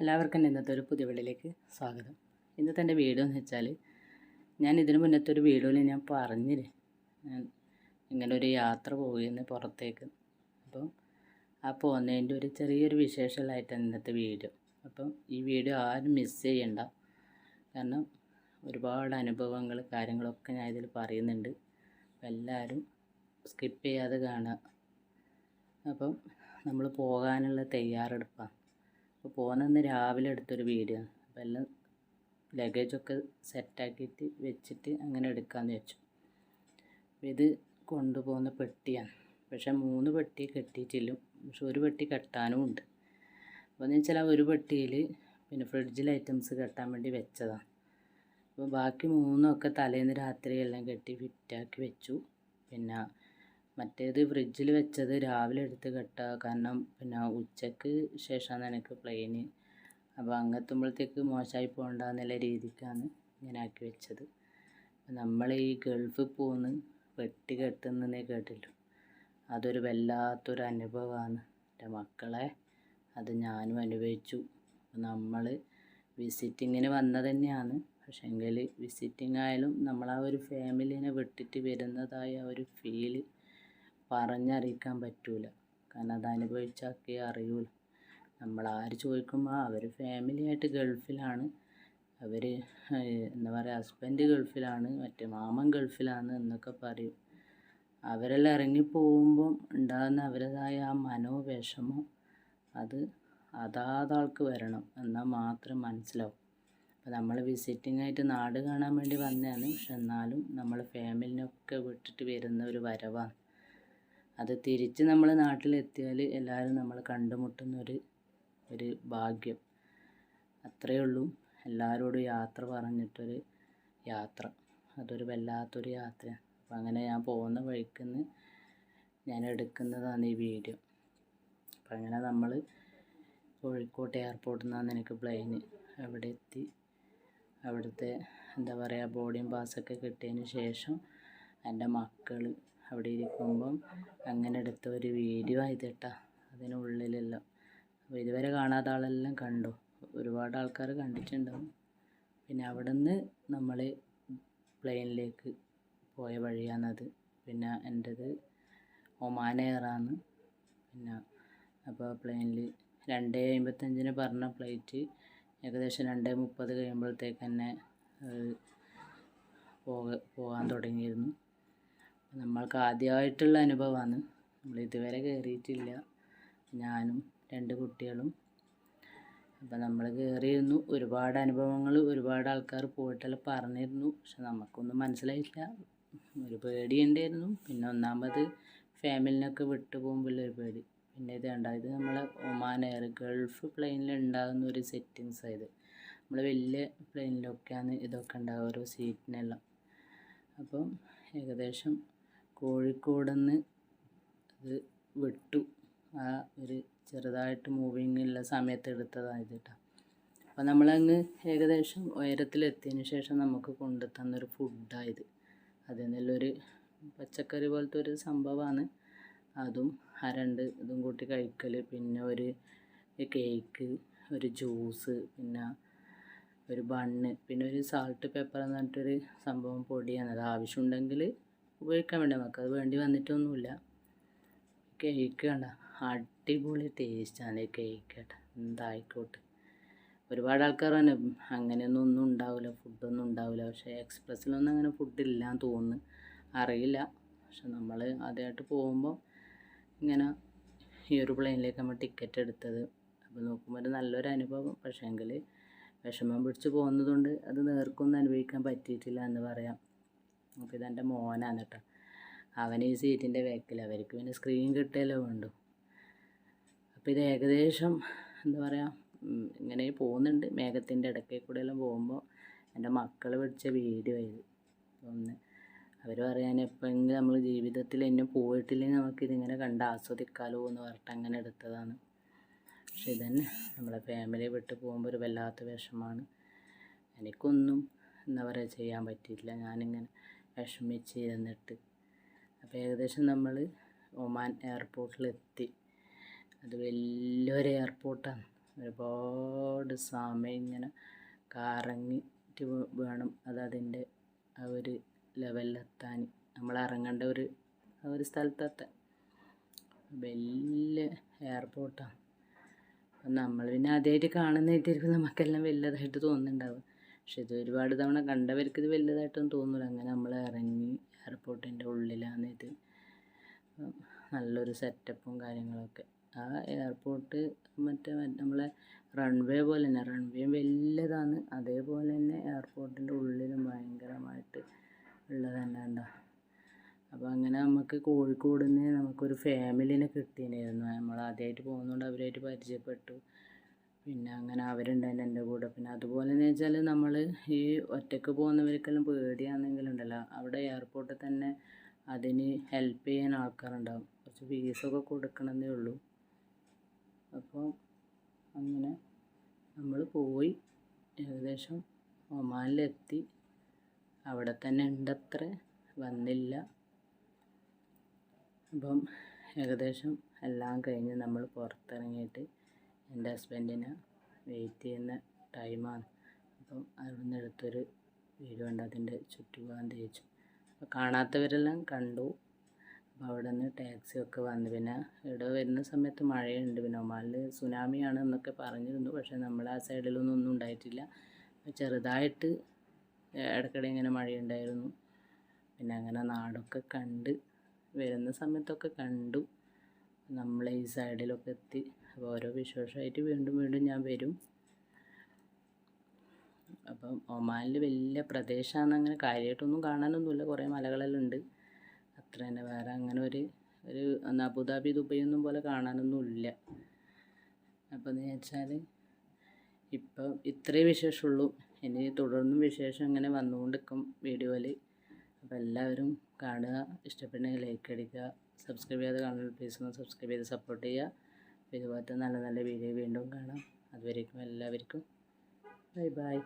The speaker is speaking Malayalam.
എല്ലാവർക്കും ഇന്നത്തെ ഒരു പുതിയ വീഡിയോയിലേക്ക് സ്വാഗതം. ഇന്നത്തെ എന്റെ വീഡിയോ എന്ന് വെച്ചാൽ ഞാൻ ഇതിന് മുന്നത്തെ ഒരു വീഡിയോയിൽ ഞാൻ പറഞ്ഞില്ലേ? ഞാൻ ഇങ്ങനെ ഒരു യാത്ര പോയിരുന്നു പുറത്തേക്ക്. അപ്പം ആ പോകുന്നതിന്റെ ഒരു ചെറിയൊരു വിശേഷമായിട്ടാണ് ഇന്നത്തെ വീഡിയോ. അപ്പം ഈ വീഡിയോ ആരും മിസ് ചെയ്യണ്ട. കാരണം ഒരുപാട് അനുഭവങ്ങൾ കാര്യങ്ങളൊക്കെ ഞാൻ ഇതിൽ പറയുന്നുണ്ട്. എല്ലാവരും സ്കിപ്പ് ചെയ്യാതെ കാണുക. അപ്പം നമ്മൾ പോകാനുള്ള തയ്യാറെടുപ്പാണ്. പോകുന്നന്ന് രാവിലെ എടുത്തൊരു വീഡിയോ അപ്പോൾ എല്ലാം ലഗേജൊക്കെ സെറ്റാക്കിയിട്ട് വെച്ചിട്ട് അങ്ങനെ എടുക്കാമെന്ന് വെച്ചു ഇത് കൊണ്ടുപോകുന്ന പെട്ടിയാണ്. പക്ഷേ മൂന്ന് പെട്ടി കെട്ടിയിട്ടില്ല. പക്ഷെ ഒരു പെട്ടി കെട്ടാനും ഉണ്ട്. അപ്പോൾ എന്ന് വെച്ചാൽ ഒരു പെട്ടിയിൽ പിന്നെ ഫ്രിഡ്ജിൽ ഐറ്റംസ് കെട്ടാൻ വേണ്ടി വെച്ചതാണ്. അപ്പോൾ ബാക്കി മൂന്നൊക്കെ തലേന്ന് രാത്രി എല്ലാം കെട്ടി ഫിറ്റാക്കി വെച്ചു. പിന്നെ മറ്റേത് ഫ്രിഡ്ജിൽ വെച്ചത് രാവിലെ എടുത്ത് കെട്ടുക കാരണം പിന്നെ ഉച്ചയ്ക്ക് ശേഷമാണ് എനിക്ക് പ്ലെയിന് അപ്പോൾ അങ്ങെത്തുമ്പോഴത്തേക്ക് മോശമായി പോകണ്ടെന്നുള്ള രീതിക്കാണ് ഇങ്ങനെ ആക്കി വെച്ചത്. നമ്മൾ ഈ ഗൾഫിൽ പോകുന്ന വെട്ടി കെട്ടുന്നതേ കേട്ടിട്ടു അതൊരു വല്ലാത്തൊരു അനുഭവമാണ് എന്റെ മക്കളെ അത് ഞാനും അനുഭവിച്ചു. നമ്മൾ വിസിറ്റിങ്ങിന് വന്നത് തന്നെയാണ് പക്ഷേങ്കിൽ വിസിറ്റിംഗ് ആയാലും നമ്മൾ ആ ഒരു ഫാമിലിനെ വിട്ടിട്ട് വരുന്നതായ ഒരു ഫീൽ പറഞ്ഞറിയിക്കാൻ പറ്റൂല. കാരണം അത് അനുഭവിച്ചാക്കേ അറിയുള്ളൂ നമ്മൾ ആര് ചോദിക്കുമ്പോൾ അവർ ഫാമിലിയായിട്ട് ഗൾഫിലാണ്. അവർ എന്താ പറയുക ഹസ്ബൻഡ് ഗൾഫിലാണ് മറ്റേ മാമൻ ഗൾഫിലാണ് എന്നൊക്കെ പറയും. അവരെല്ലാം ഇറങ്ങി പോകുമ്പം ഉണ്ടാകുന്ന അവരുടേതായ ആ മനോവിഷമം അത് അതാതാൾക്ക് വരണം. എന്നാൽ മാത്രം മനസ്സിലാവും. അപ്പോൾ നമ്മൾ വിസിറ്റിംഗ് ആയിട്ട് നാട് കാണാൻ വേണ്ടി വന്നതാണ്. പക്ഷെ എന്നാലും നമ്മൾ ഫാമിലിനൊക്കെ വിട്ടിട്ട് വരുന്ന ഒരു വരവാണ്. അത് തിരിച്ച് നമ്മൾ നാട്ടിലെത്തിയാൽ എല്ലാവരും നമ്മൾ കണ്ടുമുട്ടുന്ന ഒരു ഭാഗ്യം. അത്രയേ ഉള്ളൂ. എല്ലാവരോടും യാത്ര പറഞ്ഞിട്ടൊരു യാത്ര. അതൊരു വല്ലാത്തൊരു യാത്രയാണ് അപ്പം അങ്ങനെ ഞാൻ പോകുന്ന വഴിക്കുന്ന് ഞാൻ എടുക്കുന്നതാണ് ഈ വീഡിയോ. അപ്പം അങ്ങനെ നമ്മൾ കോഴിക്കോട് എയർപോർട്ടിൽ നിന്നാണ് എനിക്ക് പ്ലെയിന് അവിടെ എത്തി അവിടുത്തെ എന്താ പറയുക ബോർഡിങ് പാസ്സൊക്കെ കിട്ടിയതിന് ശേഷം എന്റെ മക്കൾ അവിടെ ഇരിക്കുമ്പം അങ്ങനെ എടുത്ത ഒരു വീഡിയോ ആയത് കേട്ടോ അതിനുള്ളിലെല്ലാം അപ്പോൾ ഇതുവരെ കാണാത്ത ആളെല്ലാം കണ്ടു. ഒരുപാട് ആൾക്കാർ കണ്ടിട്ടുണ്ടാവും. പിന്നെ അവിടെ നിന്ന് നമ്മൾ പ്ലെയിനിലേക്ക് പോയ വഴിയാണത്. പിന്നെ എന്റെത് ഒമാൻ എയറാണ്. പിന്നെ അപ്പോൾ പ്ലെയിനിൽ രണ്ടേ അമ്പത്തഞ്ചിന് പറഞ്ഞ ഫ്ലൈറ്റ് ഏകദേശം രണ്ടേ മുപ്പത് കഴിയുമ്പോഴത്തേക്ക് തന്നെ പോക പോകാൻ തുടങ്ങിയിരുന്നു. നമ്മൾക്ക് ആദ്യമായിട്ടുള്ള അനുഭവമാണ് നമ്മൾ ഇതുവരെ കയറിയിട്ടില്ല ഞാനും രണ്ട് കുട്ടികളും. അപ്പം നമ്മൾ കയറിയിരുന്നു ഒരുപാട് അനുഭവങ്ങൾ ഒരുപാട് ആൾക്കാർ പോയിട്ടെല്ലാം പറഞ്ഞിരുന്നു. പക്ഷെ നമുക്കൊന്നും മനസ്സിലായില്ല. ഒരു പേടി ഉണ്ടായിരുന്നു. പിന്നെ ഒന്നാമത് ഫാമിലിനൊക്കെ വിട്ടു പോകുമ്പോൾ ഒരു പേടി. പിന്നെ ഇത് രണ്ടാമത് ഇത് നമ്മൾ ഒമാൻ എയർ ഗൾഫ് പ്ലെയിനിൽ ഉണ്ടാകുന്ന ഒരു സെറ്റിങ്സ് ആയത്. നമ്മൾ വലിയ പ്ലെയിനിലൊക്കെയാണ് ഇതൊക്കെ ഉണ്ടാകുക ഓരോ സീറ്റിനെല്ലാം അപ്പം ഏകദേശം കോഴിക്കോട് നിന്ന് അത് വിട്ടു. ആ ഒരു ചെറുതായിട്ട് മൂവിങ് ഉള്ള സമയത്ത് എടുത്തതാണ് കേട്ടോ അപ്പോൾ നമ്മളങ്ങ് ഏകദേശം ഉയരത്തിലെത്തിയതിന് ശേഷം നമുക്ക് കൊണ്ടു ഫുഡായത് അതിൽ നിന്നുള്ളൊരു പച്ചക്കറി പോലത്തെ ഒരു സംഭവമാണ് അതും ആ രണ്ട് ഇതും കൂട്ടി കഴിക്കൽ പിന്നെ ഒരു കേക്ക് ഒരു ജ്യൂസ് പിന്നെ ഒരു ബണ്ണ് പിന്നെ ഒരു സാൾട്ട് പേപ്പർ എന്ന് പറഞ്ഞിട്ടൊരു സംഭവം പൊടിയാണ്. അത് ആവശ്യമുണ്ടെങ്കിൽ ഉപയോഗിക്കാൻ വേണ്ടി നമുക്ക് അത് വേണ്ടി വന്നിട്ടൊന്നുമില്ല. കേക്ക് കണ്ട അടിപൊളി ടേസ്റ്റാണ് കേക്ക് കേട്ടോ. എന്തായിക്കോട്ടെ. ഒരുപാട് ആൾക്കാർ തന്നെ അങ്ങനെയൊന്നും ഒന്നും ഉണ്ടാവില്ല ഫുഡൊന്നും ഉണ്ടാവില്ല പക്ഷേ എക്സ്പ്രസ്സിലൊന്നും അങ്ങനെ ഫുഡ് ഇല്ലാന്ന് തോന്നുന്നു. അറിയില്ല. പക്ഷെ നമ്മൾ ആദ്യമായിട്ട് പോകുമ്പോൾ ഇങ്ങനെ ഈ ഒരു പ്ലെയിനിലേക്ക് നമ്മൾ ടിക്കറ്റ് എടുത്തത്. അപ്പോൾ നോക്കുമ്പോൾ ഒരു നല്ലൊരു അനുഭവം. പക്ഷേ പക്ഷേങ്കിൽ വിഷമം പിടിച്ച് പോകുന്നതുകൊണ്ട് അത് നേർക്കൊന്നും അനുഭവിക്കാൻ പറ്റിയിട്ടില്ല എന്ന് പറയാം. അപ്പോൾ ഇതെന്റെ മോനാണ് കേട്ടോ അവൻ ഈ സീറ്റിന്റെ ബാക്കിൽ അവർക്ക് പിന്നെ സ്ക്രീൻ കിട്ടുകയല്ലേ വേണ്ടു. അപ്പോൾ ഇത് ഏകദേശം എന്താ പറയുക ഇങ്ങനെ പോകുന്നുണ്ട്. മേഘത്തിന്റെ ഇടയ്ക്ക് കൂടെ എല്ലാം പോകുമ്പോൾ എന്റെ മക്കൾ പിടിച്ച വീഡിയോ ഇത്. ഒന്ന് അവർ പറയാൻ എപ്പോഴെങ്കിലും നമ്മൾ ജീവിതത്തിൽ എന്നെ പോയിട്ടില്ലെങ്കിൽ നമുക്കിതിങ്ങനെ കണ്ട് ആസ്വദിക്കാലോ എന്ന് പറഞ്ഞിട്ട് അങ്ങനെ എടുത്തതാണ്. പക്ഷെ ഇതന്നെ നമ്മളെ ഫാമിലി വിട്ട് പോകുമ്പോൾ ഒരു വല്ലാത്ത വിഷമാണ്. എനിക്കൊന്നും എന്താ പറയുക ചെയ്യാൻ പറ്റിയിട്ടില്ല. ഞാനിങ്ങനെ വിഷമിച്ച് ഇരുന്നിട്ട്. അപ്പോൾ ഏകദേശം നമ്മൾ ഒമാൻ എയർപോർട്ടിലെത്തി. അത് വലിയൊരു എയർപോർട്ടാണ്. ഒരുപാട് സമയം ഇങ്ങനെ കറങ്ങിട്ട് വേണം അത് അതിന്റെ ആ ഒരു ലെവലിലെത്താൻ. നമ്മൾ ഇറങ്ങേണ്ട ഒരു ആ ഒരു സ്ഥലത്തെത്താൻ. വലിയ എയർപോർട്ടാണ്. അപ്പം നമ്മൾ പിന്നെ ആദ്യമായിട്ട് കാണുന്നതായിട്ടായിരിക്കും നമുക്കെല്ലാം വലുതായിട്ട് തോന്നുന്നുണ്ടാവുക. പക്ഷെ ഇത് ഒരുപാട് തവണ കണ്ടവർക്ക് ഇത് വലുതായിട്ടൊന്നും തോന്നില്ല അങ്ങനെ നമ്മൾ ഇറങ്ങി എയർപോർട്ടിന്റെ ഉള്ളിലാണ് ഇത് നല്ലൊരു സെറ്റപ്പും കാര്യങ്ങളൊക്കെ. ആ എയർപോർട്ട് മറ്റേ നമ്മളെ റൺവേ പോലെ തന്നെ റൺവേയും വലുതാണ്. അതേപോലെ തന്നെ എയർപോർട്ടിന്റെ ഉള്ളിലും ഭയങ്കരമായിട്ട് ഉള്ളത് തന്നെ ഉണ്ടോ അപ്പോൾ അങ്ങനെ നമുക്ക് കോഴിക്കോട് നിന്ന് നമുക്കൊരു ഫാമിലിനെ കിട്ടിയിരുന്നു നമ്മൾ ആദ്യമായിട്ട് പോകുന്നതുകൊണ്ട് അവരായിട്ട് പരിചയപ്പെട്ടു. പിന്നെ അങ്ങനെ അവരുണ്ടായിരുന്നു എന്റെ കൂടെ. പിന്നെ അതുപോലെ എന്ന് വെച്ചാൽ നമ്മൾ ഈ ഒറ്റയ്ക്ക് പോകുന്നവർക്കെല്ലാം പേടിയാണെങ്കിലുണ്ടല്ലോ. അവിടെ എയർപോർട്ടിൽ തന്നെ അതിന് ഹെൽപ്പ് ചെയ്യാൻ ആൾക്കാരുണ്ടാവും. കുറച്ച് ഫീസൊക്കെ കൊടുക്കണമെന്നേ ഉള്ളൂ. അപ്പോൾ അങ്ങനെ നമ്മൾ പോയി. ഏകദേശം ഒമാനിലെത്തി. അവിടെ തന്നെ ഉണ്ടത്ര. വന്നില്ല. അപ്പം ഏകദേശം എല്ലാം കഴിഞ്ഞ് നമ്മൾ പുറത്തിറങ്ങിയിട്ട് എന്റെ ഹസ്ബൻഡിന് വെയിറ്റ് ചെയ്യുന്ന ടൈമാണ് അപ്പം അവിടുന്ന് എടുത്തൊരു വീഡിയോ ഉണ്ട് അതിന്റെ ചുറ്റുഭാഗം തേച്ചു. അപ്പോൾ കാണാത്തവരെല്ലാം കണ്ടു. അപ്പോൾ അവിടെ നിന്ന് ടാക്സി ഒക്കെ വന്നു. പിന്നെ ഇവിടെ വരുന്ന സമയത്ത് മഴയുണ്ട്. പിന്നെ ഒമാലിൽ സുനാമിയാണ് എന്നൊക്കെ പറഞ്ഞിരുന്നു. പക്ഷേ നമ്മൾ ആ സൈഡിലൊന്നും ഒന്നും ഉണ്ടായിട്ടില്ല. ചെറുതായിട്ട് ഇടയ്ക്കിടെ ഇങ്ങനെ മഴയുണ്ടായിരുന്നു. പിന്നെ അങ്ങനെ നാടൊക്കെ കണ്ട് വരുന്ന സമയത്തൊക്കെ കണ്ടു. നമ്മൾ ഈ സൈഡിലൊക്കെ എത്തി. അപ്പോൾ ഓരോ വിശേഷമായിട്ട് വീണ്ടും വീണ്ടും ഞാൻ വരും. അപ്പം ഒമാനിൽ വലിയ പ്രദേശമാണ് അങ്ങനെ കാര്യമായിട്ടൊന്നും കാണാനൊന്നുമില്ല. കുറേ മലകളെല്ലാം ഉണ്ട്. അത്ര തന്നെ വേറെ അങ്ങനെ ഒരു ഒരു അബുദാബി അബുദാബി ദുബൈയൊന്നും പോലെ കാണാനൊന്നുമില്ല. അപ്പോൾ എന്ന് വെച്ചാൽ ഇപ്പം ഇത്രയേ വിശേഷമുള്ളൂ. ഇനി തുടർന്നും വിശേഷം ഇങ്ങനെ വന്നുകൊണ്ടിരിക്കും വീഡിയോയിൽ അപ്പോൾ എല്ലാവരും കാണുക ഇഷ്ടപ്പെട്ടെങ്കിൽ ലൈക്ക് അടിക്കുക സബ്സ്ക്രൈബ് ചെയ്യാതെ കാണുന്ന പ്ലീസ് ഒന്ന് സബ്സ്ക്രൈബ് ചെയ്ത് സപ്പോർട്ട് ചെയ്യുക. ഇതുപോലത്തെ നല്ല നല്ല വീഡിയോ വീണ്ടും കാണാം. അതുവരേക്കും എല്ലാവർക്കും. Bye bye